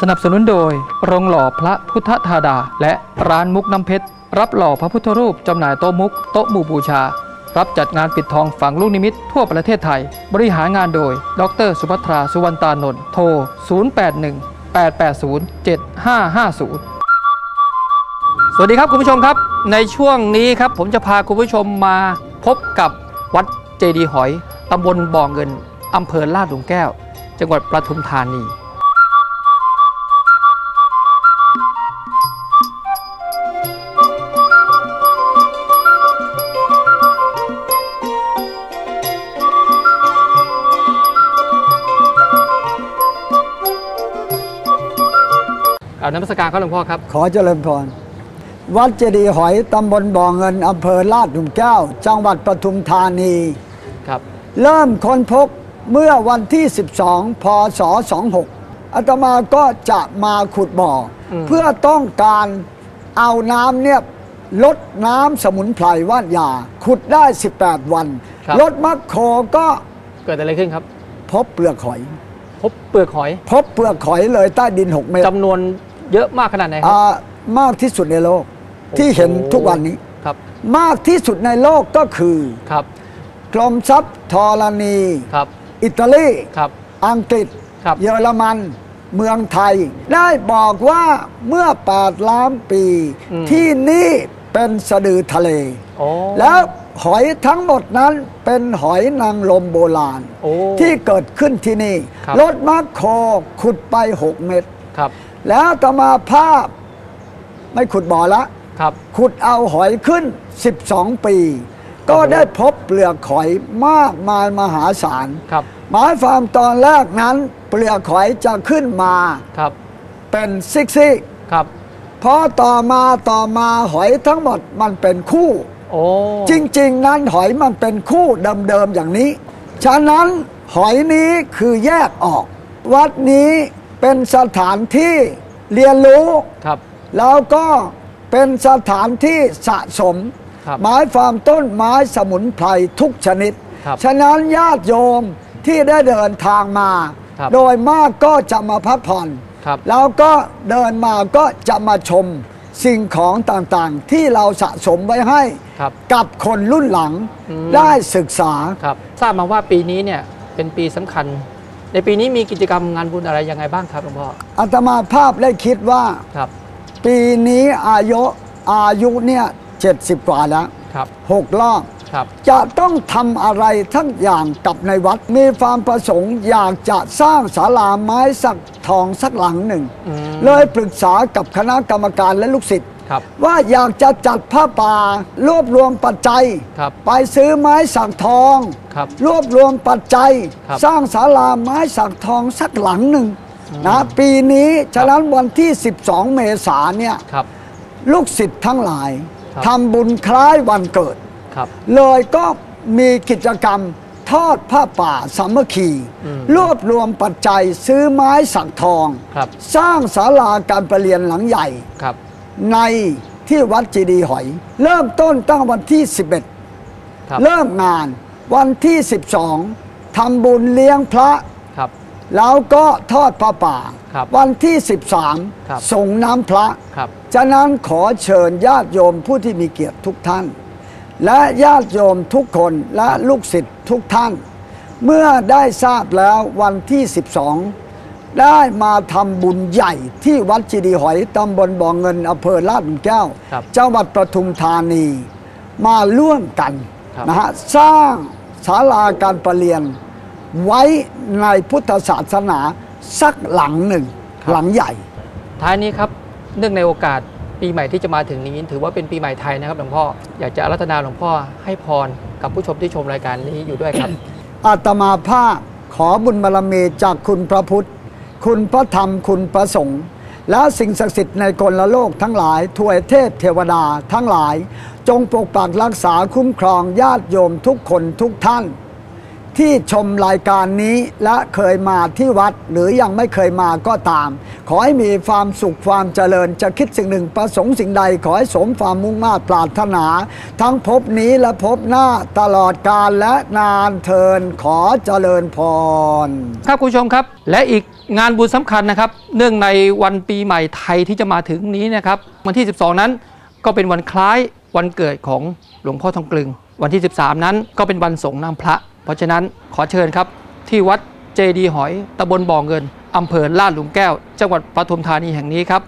สนับสนุนโดย โรงหล่อพระพุทธธาดา และร้านมุกน้ำเพชร รับหล่อพระพุทธรูปจำหน่ายโต๊ะมุก โต๊ะหมู่บูชา รับจัดงานปิดทองฝังลูกนิมิตทั่วประเทศไทย บริหารงานโดย ดร สุภัทรา สุวรรณตานนท์โทร 081 880 7550 สวัสดีครับคุณผู้ชมครับ ในช่วงนี้ครับผมจะพาคุณผู้ชมมาพบกับวัดเจดีหอยตำบลบ่อเงินอำเภอลาดหลุมแก้ว จังหวัดปทุมธานี กราบน้ำมัสการครับหลวงพ่อครับ ขอเจริญพร วัดเจดีย์หอยตำบลบ่อเงินอำเภอลาดหลุมแก้ว จังหวัดปทุมธานีครับ เริ่มค้นพบเมื่อวันที่ 12 พศ 26อาตมาก็จะมาขุดบ่ออมเพื่อต้องการเอาน้ำเนี่ยลดน้ำสมุนไพรว่านยา ขุดได้ 18 วันรถมัคโครก็เกิดอะไรขึ้นครับ พบเปลือกหอย พบเปลือกหอยพบเปลือกหอยเลยใต้ดิน 6 เมตร จำนวน เยอะมากขนาดไหนครับ อ่ามากที่สุดในโลกที่เห็นทุกวันนี้ครับ มากที่สุดในโลกก็คือครับกรมทรัพย์ธรณีครับ อิตาลีครับ อังกฤษครับเยอรมัน เมืองไทย ได้บอกว่าเมื่อ8ล้านปี อืม ที่นี่เป็นสะดือทะเล โอ้ แล้วหอยทั้งหมดนั้นเป็นหอยนางรมโบราณ โอ้ที่เกิดขึ้นที่นี่ครับ รถมัคโครขุดไป 6 เมตร ครับ แล้วต่อมาภาพไม่ขุดบ่อละ ครับ ขุดเอาหอยขึ้น 12 ปี ก็ได้พบเปลือกหอยมากมายมหาศาลครับ หมายความตอนแรกนั้น เปลือกหอยจะขึ้นมาครับ เป็นซิกซิกครับพอต่อมาต่อมาหอยทั้งหมดมันเป็นคู่โอ้จริง ๆ นั้นหอยมันเป็นคู่เดิมๆอย่างนี้ ฉะนั้นหอยนี้คือแยกออก วัดนี้เป็นสถานที่ เรียนรู้ครับ แล้วก็เป็นสถานที่สะสม ครับไม้ฟาร์มต้นไม้สมุนไพรทุกชนิด ครับฉะนั้นญาติโยมที่ได้เดินทางมา ครับโดยมากก็จะมาพักผ่อน ครับแล้วก็เดินมาก็จะมาชมสิ่งของต่างๆ ที่เราสะสมไว้ให้ ครับกับคนรุ่นหลังอืม ได้ศึกษา ครับทราบมาว่าปีนี้เนี่ยเป็นปีสำคัญ ในปีนี้มีกิจกรรมงานบุญอะไรยังไงบ้างครับหลวงพ่ออาตมาภาพได้คิดว่า ครับปีนี้อายุอายุเนี่ยเจ็ดสิบกว่าแล้วครับหกรอบครับจะต้องทำอะไรทั้งอย่างกับในวัด มีความประสงค์อยากจะสร้างศาลาไม้สักทองสักหลังหนึ่ง อืม เลยปรึกษากับคณะกรรมการและลูกศิษย์ ครับว่าอยากจะจัดผ้าป่ารวบรวมปัจจัย ครับไปซื้อไม้สักทองครับรวบรวมปัจจัย ครับ สร้างศาลาไม้สักทองสักหลังหนึ่งนะปีนี้ฉะนั้นวันที่ 12 เมษายนเนี่ยครับ ลูกศิษย์ทั้งหลายครับ ทำบุญคล้ายวันเกิด ครับ เลยก็มีกิจกรรมทอดผ้าป่าสามัคคีอืมรวบรวมปัจจัยซื้อไม้สักทอง ครับ สร้างศาลาการประเรียนหลังใหญ่ ครับ ในที่วัดเจดีย์หอย เริ่มต้นตั้งวันที่ 11ครับเริ่มงานวันที่ 12ทำบุญเลี้ยงพระครับ แล้วก็ทอดผ้าป่าครับวันที่ครับ13 ส่งน้ำพระครับฉะนั้นขอเชิญญาติโยมผู้ที่มีเกียรติทุกท่าน และญาติโยมทุกคนและลูกศิษย์ทุกท่าน เมื่อได้ทราบแล้ววันที่ 12 ได้มาทำบุญใหญ่ที่วัดจีดีย์หอยตำบลบ่อเงินอำเภอลาดหลุมแก้วครับจังหวัดปทุมธานี มาร่วมกันครับนะฮะสร้างศาลาการประเรียน ไว้ในพุทธศาสนาสักหลังหนึ่งหลังใหญ่ ท้ายนี้ครับเนื่องในโอกาสปีใหม่ที่จะมาถึงนี้ ถือว่าเป็นปีใหม่ไทยนะครับหลวงพ่ออยากจะอารัธนาหลวงพ่อให้พรกับผู้ชมที่ชมรายการนี้อยู่ด้วยครับอาตมาภาพขอบุญบารมีจากคุณพระพุทธ คุณพระธรรมคุณพระสงฆ์และสิ่งศักดิ์สิทธิ์ในกลโลกทั้งหลายทวยเทพเทวดาทั้งหลาย จงปกปักรักษาคุ้มครองญาติโยมทุกคนทุกท่าน ที่ชมรายการนี้และเคยมาที่วัดหรือยังไม่เคยมาก็ตาม ขอให้มีความสุขความเจริญจะคิดสิ่งหนึ่งประสงค์สิ่งใด ขอให้สมความมุ่งมา่ปรารถนา ทั้งภพนี้และภพหน้าตลอดกาลและนานเทินขอเจริญพรครับคุณผู้ชมครับ และอีกงานบุญสำคัญนะครับ เนื่องในวันปีใหม่ไทยที่จะมาถึงนี้นะครับวันที่ 12 นั้นก็เป็นวันคล้ายวันเกิดของหลวงพ่อทองกลึง วันที่ 13 นั้นก็เป็นวันสงน้ำพระ เพราะฉะนั้นขอเชิญครับที่วัดเจดีหอยตำบลบ่อเงินอำเภอลาดหลุมแก้ว จังหวัดปทุมธานีแห่งนี้ครับ